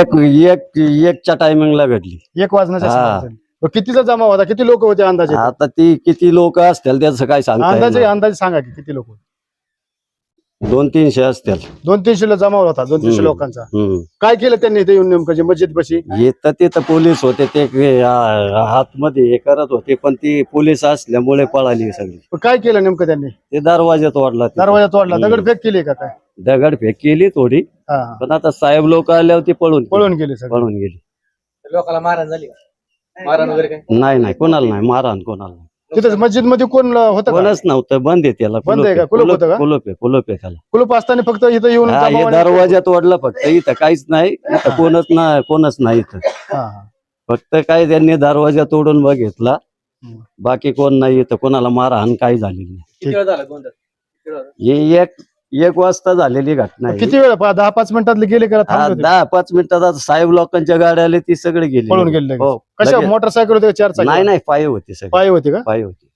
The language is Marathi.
एक एक एकच्या टायमिंगला घडली एक वाजण्याच्या हा. सुमारास झाली. मग कितीचा जमा होता किती लोक होते अंदाजे आता ती किती लोक असतील त्याचं काय अंदाजे. अंदाजे सांगा की किती लोक दोन तीनशे असतील दोन तीनशे ला जमा होता दोन तीनशे हम्म. लोकांचा हम्म. काय केलं त्यांनी इथे येऊन नेमकं जे मस्जिद पशी येतं तिथं पोलीस होते ते हे, आ, हातमध्ये हे करत होते पण ती पोलीस असल्यामुळे पळाली सगळी काय केलं नेमकं त्यांनी ते दरवाज्यात वाढला तिथं. दरवाजा तोडला हम्म. दगडफेक केली का काय दगडफेक केली थोडी. पण आता साहेब लोक आल्यावर ती पळून पळून गेले सगळे. पळून गेली. लोकांना मारहाण झाली का? मारहाण वगैरे काय नाही नाही. कोणाला नाही. मारहाण कोणाला नाही. तिथं मस्जिदमध्ये कोण होतं? कोणच नव्हतं. बंद आहे त्याला. बंद आहे का? कुलूप होतं का? कुलूप आहे. कुलूप आहे त्याला. कुलूप असताना फक्त इथं येऊन हा, हे दरवाज्यात ओढलं फक्त. इथं काहीच नाही. इथं कोणच नाही कोणच नाही इथं. हा, हा. फक्त काय त्यांनी दरवाजा तोडून बघितला. हम्म. बाकी कोण नाही इथं. कोणाला मारहाण काही झाली नाही. किती वेळ झाला गोंधळ? किती वेळ झाला? हे एक एक वाजता झालेली घटना आहे किती वेळ? दहा पाच मिनिटात गेले का? हा, थांबले होते? दहा पाच मिनिटात आता साहेब लोकांच्या गाड्या आले ती सगळे गेली. पळून गेले लगेच. हो कशा? लगेच. मोटरसायकल होते का? चार नाही चाकी नाही पाय होते सगळे. पाय होते का? पाय होते.